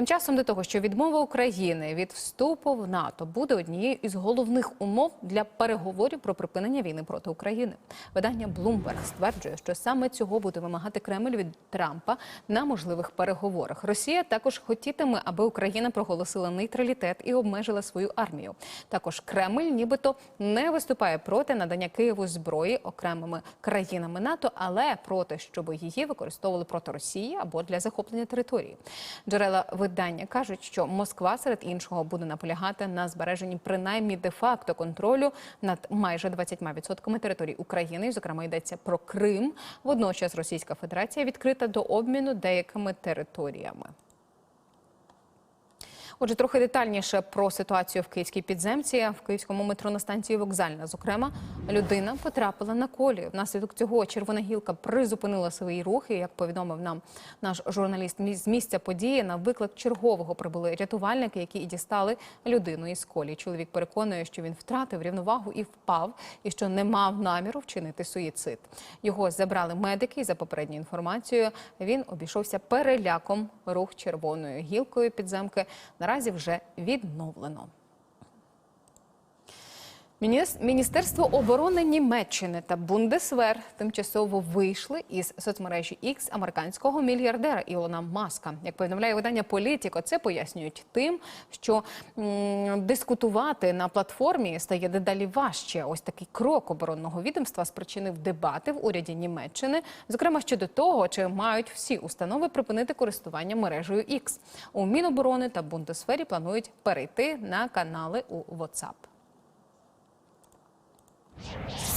Тим часом до того, що відмова України від вступу в НАТО буде однією із головних умов для переговорів про припинення війни проти України. Видання Bloomberg стверджує, що саме цього буде вимагати Кремль від Трампа на можливих переговорах. Росія також хотітиме, аби Україна проголосила нейтралітет і обмежила свою армію. Також Кремль, нібито не виступає проти надання Києву зброї окремими країнами НАТО, але проти, щоб її використовували проти Росії або для захоплення території. Джерела видання кажуть, що Москва серед іншого буде наполягати на збереженні принаймні де-факто контролю над майже 20% території України. Зокрема, йдеться про Крим. Водночас Російська Федерація відкрита до обміну деякими територіями. Отже, трохи детальніше про ситуацію в київській підземці в київському метро на станції вокзальна. Зокрема, людина потрапила на колію. Внаслідок цього червона гілка призупинила свої рухи. Як повідомив нам наш журналіст з місця події, на виклик чергового прибули рятувальники, які і дістали людину із колії. Чоловік переконує, що він втратив рівновагу і впав, і що не мав наміру вчинити суїцид. Його забрали медики. І за попередньою інформацією він обійшовся переляком. Рух червоною гілкою підземки наразі вже відновлено. Мініс- Міністерство оборони Німеччини та Бундесвер тимчасово вийшли із соцмережі X американського мільярдера Ілона Маска. Як повідомляє видання Політіко, це пояснюють тим, що дискутувати на платформі стає дедалі важче. Ось такий крок оборонного відомства спричинив дебати в уряді Німеччини, зокрема щодо того, чи мають всі установи припинити користування мережею X. У Міноборони та Бундесфері планують перейти на канали у WhatsApp. Yes.